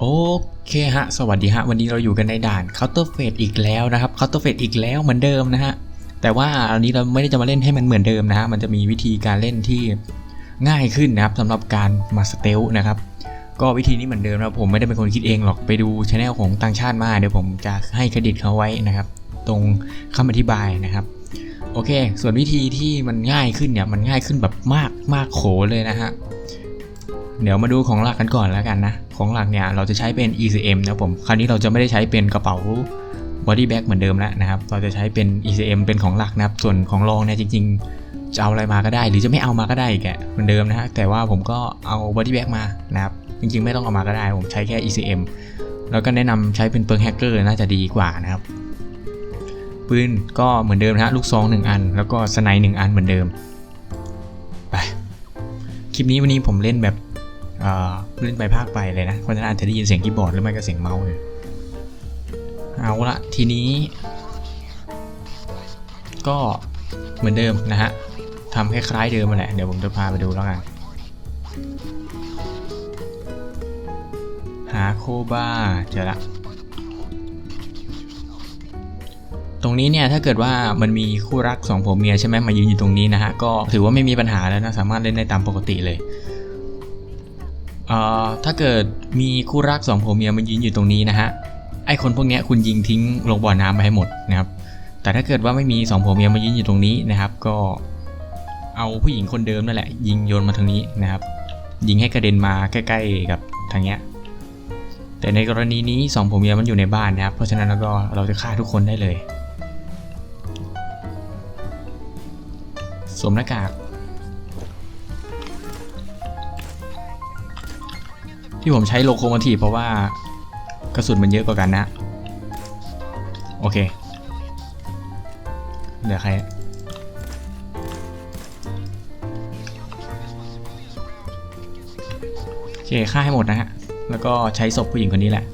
โอเคฮะ สวัสดีฮะ วันนี้เราอยู่กันในด่าน Counter f a t e อีกแล้วนะครับ Counter f a t e อีกแล้วเหมือนเดิมนะฮะ แต่ว่าอันนี้เราไม่ได้จะมาเล่นให้มันเหมือนเดิมนะฮะ มันจะมีวิธีการเล่นที่ง่ายขึ้นนะครับสำหรับการมาสเตลนะครับ ก็วิธีนี้เหมือนเดิมนะผมไม่ได้เป็นคนคิดเองหรอก ไปดูช anel ของต่างชาติมา เดี๋ยวผมจะให้เครดิตเขาไว้นะครับ ตรงคำอธิบายนะครับ โอเค ส่วนวิธีที่มันง่ายขึ้นเนี่ยมันง่ายขึ้นแบบมากมากโขเลยนะฮะ เดี๋ยวมาดูของหลักกันก่อนแล้วกันนะ ของหลักเนี่ยเราจะใช้เป็น ECM นะครับผมคราวนี้เราจะไม่ได้ใช้เป็นกระเป๋า body bag เหมือนเดิมแล้วนะครับ เราจะใช้เป็น ECM เป็นของหลักนะครับ ส่วนของรองเนี่ยจริง ๆ จะเอาอะไรมาก็ได้ หรือจะไม่เอามาก็ได้อีกแกเหมือนเดิมนะฮะแต่ว่าผมก็เอา body bag มานะครับ จริง ๆ ไม่ต้องเอามาก็ได้ ผมใช้แค่ ECM แล้วก็แนะนำใช้เป็นเปิร์กแฮกเกอร์น่าจะดีกว่านะครับปืนก็เหมือนเดิมนะฮะลูกซองหนึ่งอัน แล้วก็สไนด์หนึ่งอันเหมือนเดิมไปคลิปนี้วันนี้ผมเล่นแบบ เอ่อเล่นไปภาคไปเลยนะเพราะฉะนั้นอาจจะได้ยินเสียงคีย์บอร์ดหรือไม่ก็เสียงเมาส์เลยเอาละทีนี้ ก็เหมือนเดิมนะฮะทำคล้ายๆเดิมมาแหละ เดี๋ยวผมจะพาไปดูแล้วกัน หาโคบ้าเจอละตรงนี้เนี่ยถ้าเกิดว่ามันมีคู่รักสองผัวเมียใช่ไหมมายืนอยู่ตรงนี้นะฮะก็ถือว่าไม่มีปัญหาแล้วนะสามารถเล่นได้ตามปกติเลย ถ้าเกิดมีคู่รักสองผัวเมียมายืนอยู่ตรงนี้นะฮะไอคนพวกเนี้ยคุณยิงทิ้งลงบ่อน้ำไปให้หมดนะครับ แต่ถ้าเกิดว่าไม่มีสองผัวเมียมายืนอยู่ตรงนี้นะครับ ก็เอาผู้หญิงคนเดิมนั่นแหละ ยิงโยนมาทางนี้นะครับ ยิงให้กระเด็นมาใกล้ ๆ กับทางเนี้ยแต่ในกรณีนี้สองผัวเมียมันอยู่ในบ้านนะครับ เพราะฉะนั้นแล้วก็เราจะฆ่าทุกคนได้เลยสวมหน้ากาก ที่ผมใช้โลโคโมทีฟเพราะว่ากระสุนมันเยอะกว่ากันนะ โอเค เหลือใครโอเคฆ่าให้หมดนะฮะ แล้วก็ใช้ศพผู้หญิงคนนี้แหละ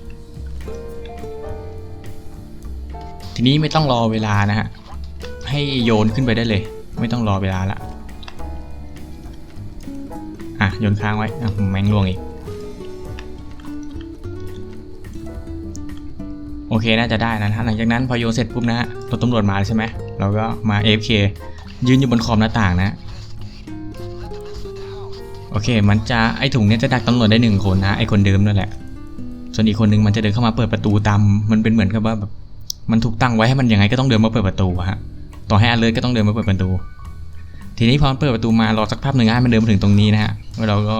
ทีนี้ไม่ต้องรอเวลานะฮะ ให้โยนขึ้นไปได้เลย ไม่ต้องรอเวลาละอะโยนค้างไว้อะแมงลวงอีก โอเคน่าจะได้นะฮะหลังจากนั้นพอโยนเสร็จปุ๊บนะฮะรถตำรวจมาใช่ไหมเราก็มา AFK ยืนอยู่บนขอบหน้าต่างนะโอเค มันจะไอถุงเนี้ยจะดักตำรวจได้หนึ่งคนนะไอคนเดิมนั่นแหละ ส่วนอีกคนนึงมันจะเดินเข้ามาเปิดประตูตามมันเป็นเหมือนกับว่าแบบมันถูกตั้งไว้ให้มันยังไงก็ต้องเดินมาเปิดประตูฮะต่อให้อเลิร์ก็ต้องเดินมาเปิดประตู ทีนี้พอเปิดประตูมารอสักพักหนึ่งให้มันเดินมาถึงตรงนี้นะฮะแล้วเราก็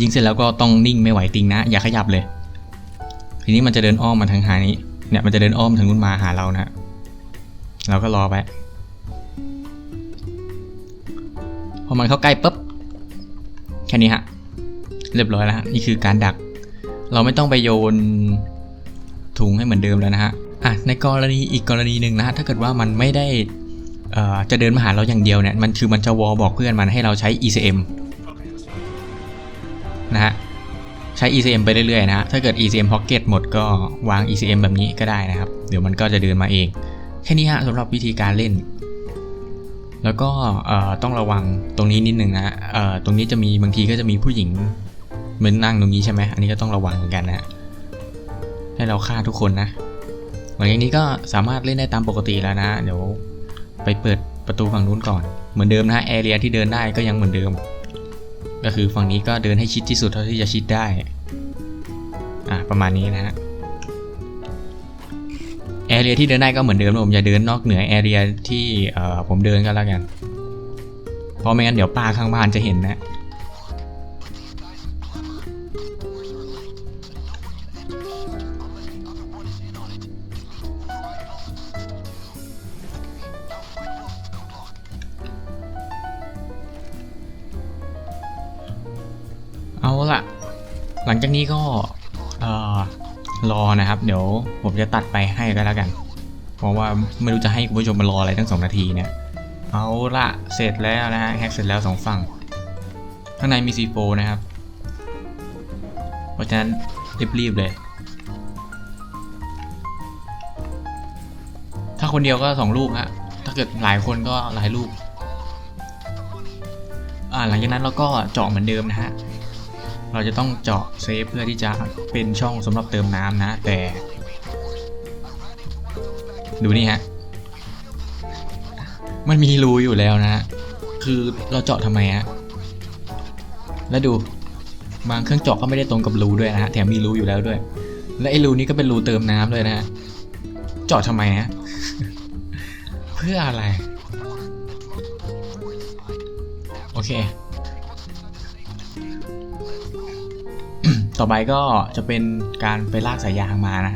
ยิงเสร็จแล้วก็ต้องนิ่งไม่ไหวติงนะ อย่าขยับเลย ทีนี้มันจะเดินอ้อมมาทางหานี้ เนี่ยมันจะเดินอ้อมทางนู้นมาหาเรานะฮะเราก็รอไป พอมันเข้าใกล้ปุ๊บ แค่นี้ฮะ เรียบร้อยแล้วฮะ นี่คือการดัก เราไม่ต้องไปโยนถุงให้เหมือนเดิมแล้วนะฮะ อะ ในกรณีอีกกรณีหนึ่งนะฮะ ถ้าเกิดว่ามันไม่ได้จะเดินมาหาเราอย่างเดียวเนี่ย มันคือมันจะวอลบอกเพื่อนมันให้เราใช้ ECM นะฮะ ใช้ ECM ไปเรื่อยๆนะฮะ ถ้าเกิด ECM Pocket หมดก็วาง ECM แบบนี้ก็ได้นะครับ เดี๋ยวมันก็จะเดินมาเอง แค่นี้ฮะสำหรับวิธีการเล่น แล้วก็ต้องระวังตรงนี้นิดนึงนะฮะตรงนี้จะมีบางทีก็จะมีผู้หญิงเหมือนนั่งตรงนี้ใช่ไหมอันนี้ก็ต้องระวังเหมือนกันนะฮะให้เราฆ่าทุกคนนะหลังจากนี้ก็สามารถเล่นได้ตามปกติแล้วนะ เดี๋ยวไปเปิดประตูฝั่งนู้นก่อน เหมือนเดิมนะฮะแอเรียที่เดินได้ก็ยังเหมือนเดิม ก็คือฝั่งนี้ก็เดินให้ชิดที่สุดเท่าที่จะชิดได้ อะประมาณนี้นะฮะแอเรียที่เดินได้ก็เหมือนเดิมผมอย่าเดินนอกเหนือแอเรียที่เอ่อผมเดินก็แล้วกัน เพราะไม่งั้นเดี๋ยวป้าข้างบ้านจะเห็นนะ ละหลังจากนี้ก็เอ่อรอนะครับ เดี๋ยวผมจะตัดไปให้ก็แล้วกัน เพราะว่าไม่รู้จะให้คุณผู้ชมมารออะไรตั้งสองนาทีเนี่ย เอาละเสร็จแล้วนะฮะแฮกเสร็จแล้วสองฝั่ง ข้างในมี C4 นะครับ เพราะฉะนั้นรีบๆเลย ถ้าคนเดียวก็สองลูกฮะ ถ้าเกิดหลายคนก็หลายลูก อ่าหลังจากนั้นเราก็เจาะเหมือนเดิมนะฮะ เราจะต้องเจาะเซฟเพื่อที่จะเป็นช่องสำหรับเติมน้ำนะ แต่ ดูนี่ฮะ มันมีรูอยู่แล้วนะ คือเราเจาะทำไมฮะ แล้วดูบางเครื่องเจาะก็ไม่ได้ตรงกับรูด้วยนะฮะ แถมมีรูอยู่แล้วด้วย และไอ้รูนี้ก็เป็นรูเติมน้ำเลยนะฮะ เจาะทำไมฮะ เพื่ออะไร โอเค ต่อไปก็จะเป็นการไปลากสายยางมานะ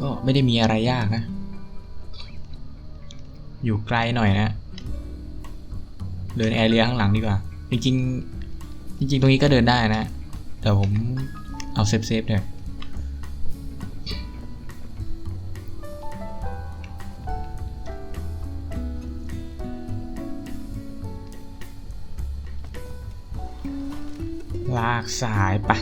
ก็ไม่ได้มีอะไรยากนะ อยู่ไกลหน่อยนะ เดินแอร์เรียข้างหลังดีกว่า จริงๆ จริง ๆ ตรงนี้ก็เดินได้นะ แต่ผมเอาเซฟเซฟๆหน่อย ลากสายไป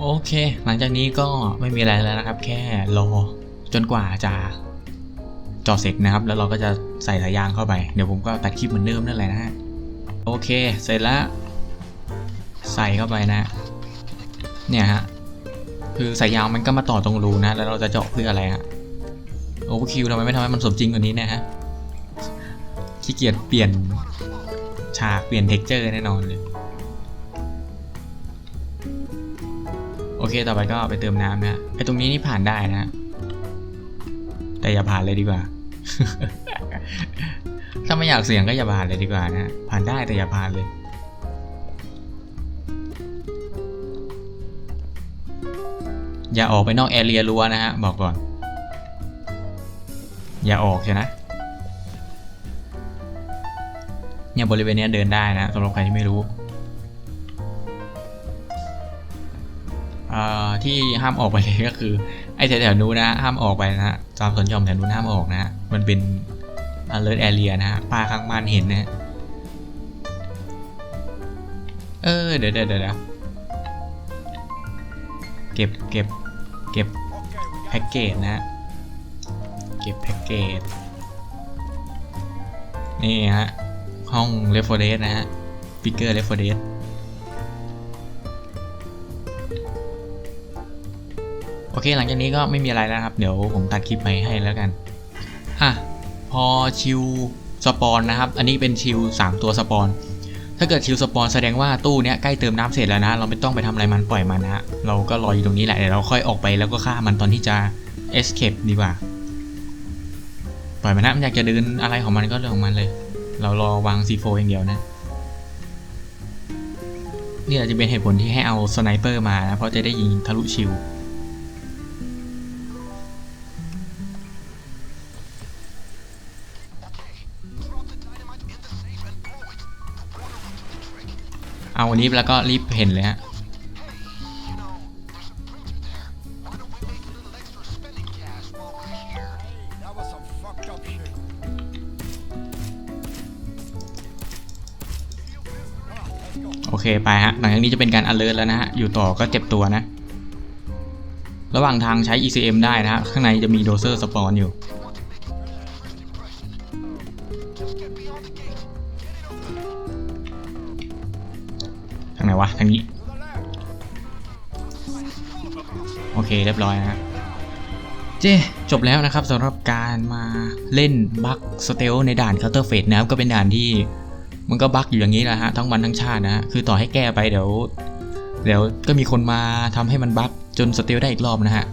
โอเค หลังจากนี้ก็ไม่มีอะไรแล้วนะครับ แค่รอจนกว่าจะ จอเสร็จนะครับ แล้วเราก็จะใส่สายยางเข้าไป เดี๋ยวผมก็ตัดคลิปเหมือนเดิมนั่นแหละนะฮะ โอเค เสร็จแล้ว ใส่เข้าไปนะ เนี่ยฮะ คือสายยางมันก็มาต่อตรงรูนะ แล้วเราจะเจาะเพื่ออะไรฮะ โอเวอร์คิวทำไมไม่ทำให้มันสมจริงกว่านี้นะฮะ ขี้เกียจเปลี่ยนฉากเปลี่ยนเท็กเจอร์แน่นอนเลย โอเค ต่อไปก็ไปเติมน้ำนะไอตรงนี้นี่ผ่านได้นะแต่อย่าผ่านเลยดีกว่า ถ้าไม่อยากเสี่ยงก็อย่าผ่านเลยดีกว่านะ ผ่านได้แต่อย่าผ่านเลยอย่าออกไปนอกแอเรียรั้วนะฮะ บอกก่อน อย่าออกใช่นะเนี่ยบริเวณนี้เดินได้นะสำหรับใครที่ไม่รู้ ที่ห้ามออกไปเลยก็คือ ไอ้แถวๆนู้นนะห้ามออกไปนะฮะตามสวนหย่อมแถวนู้นห้ามออกนะฮะมันเป็น alert area นะฮะป้าข้างบ้านเห็นนะเออเดี๋ยวเดี๋ยวเดี๋ยวเก็บเก็บเก็บแพ็กเกจนะฮะเก็บแพ็กเกจนี่ฮะห้อง r e f o r e s นะฮะปิกเกอร์ r e f o r e s เคหลังจากนี้ก็ไม่มีอะไรแล้วครับ เดี๋ยวผมตัดคลิปไปให้แล้วกัน อะ พอชิวสปอนนะครับ อันนี้เป็นชิว 3 ตัวสปอน ถ้าเกิดชิวสปอนแสดงว่าตู้เนี้ยใกล้เติมน้ำเสร็จแล้วนะ เราไม่ต้องไปทำอะไรมันปล่อยมันนะฮะ เราก็รออยู่ตรงนี้แหละ เดี๋ยวเราค่อยออกไปแล้วก็ฆ่ามันตอนที่จะ escape ดีกว่า ปล่อยมันนะ มันอยากจะเดินอะไรของมันก็เรื่องของมันเลย เรารอวาง C4 อย่างเดียวนะนี่อาจจะเป็นเหตุผลที่ให้เอาสไนเปอร์มานะ เพราะจะได้ยิงทะลุชิว เอาอันนี้แล้วก็รีบเห็นเลยฮะโอเคไปฮะหลังจากนี้จะเป็นการ alert แล้วนะฮะ อยู่ต่อก็เจ็บตัวนะ ระหว่างทางใช้ ECM ได้นะฮะ ข้างในจะมีโดเซอร์สปอนอยู่ วะทางนี้ โอเคเรียบร้อยนะฮะเจจบแล้วนะครับสำหรับการมาเล่นบัคสเตลในด่านเคาน์เตอร์เฟสนะครับก็เป็นด่านที่มันก็บัคอยู่อย่างนี้แหละฮะทั้งวันทั้งชาตินะฮะคือต่อให้แก้ไปเดี๋ยว เดี๋ยวก็มีคนมาทำให้มันบัคจนสเตลได้อีกรอบนะฮะ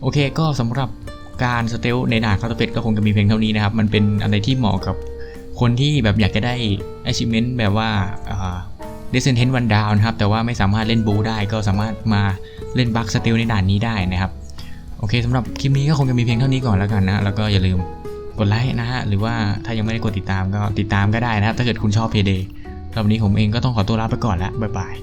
โอเคก็สำหรับการสเตลในด่านคาน์เตอร์เฟสก็คงจะมีเพียงเท่านี้นะครับ มันเป็นอะไรที่เหมาะกับคนที่แบบอยากจะได้ achievement แบบว่า อ่า Descent One Down นะครับ แต่ว่าไม่สามารถเล่นบูได้ก็สามารถมาเล่นบัคสติลในด่านนี้ได้นะครับ โอเคสำหรับคลิปนี้ก็คงจะมีเพียงเท่านี้ก่อนแล้วกันนะ แล้วก็อย่าลืมกดไลค์นะฮะ หรือว่าถ้ายังไม่ได้กดติดตามก็ติดตามก็ได้นะครับ ถ้าเกิดคุณชอบเพเดสำหรับนี้ผมเองก็ต้องขอตัวลาไปก่อนละบ๊ายบาย